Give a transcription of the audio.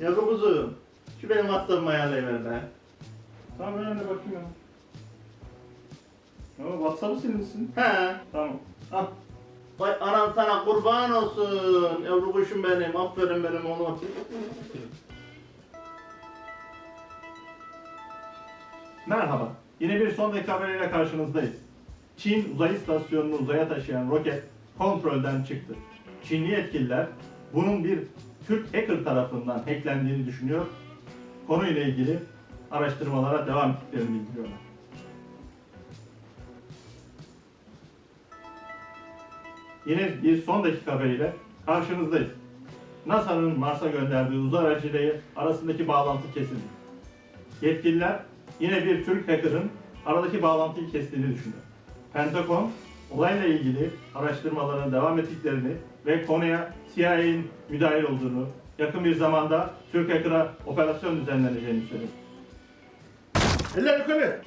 Yavru kuzum. Şu benim WhatsApp'ımı ayarlayıver be. Tamam ben de bakayım ya. Ama WhatsApp'ı silmişsin. He. Tamam. Al. Vay anan sana kurban olsun. Yavru kuşum benim. Aferin benim oğlum. Merhaba. Yine bir son dakika haberiyle karşınızdayız. Çin uzay istasyonunu uzaya taşıyan roket kontrolden çıktı. Çinli yetkililer bunun bir Türk hacker tarafından hacklendiğini düşünüyor. Konuyla ilgili araştırmalara devam ettiklerini bildiriyorlar. Yine bir son dakika haberiyle karşınızdayız. NASA'nın Mars'a gönderdiği uzay aracıyla arasındaki bağlantı kesildi. Yetkililer yine bir Türk hacker'ın aradaki bağlantıyı kestiğini düşünüyor. Pentagon olayla ilgili araştırmalara devam ettiklerini ve konuya CIA'nin müdahil olduğunu, yakın bir zamanda Türk hacker'a operasyon düzenleneceğini söyledi. Eller yukarı.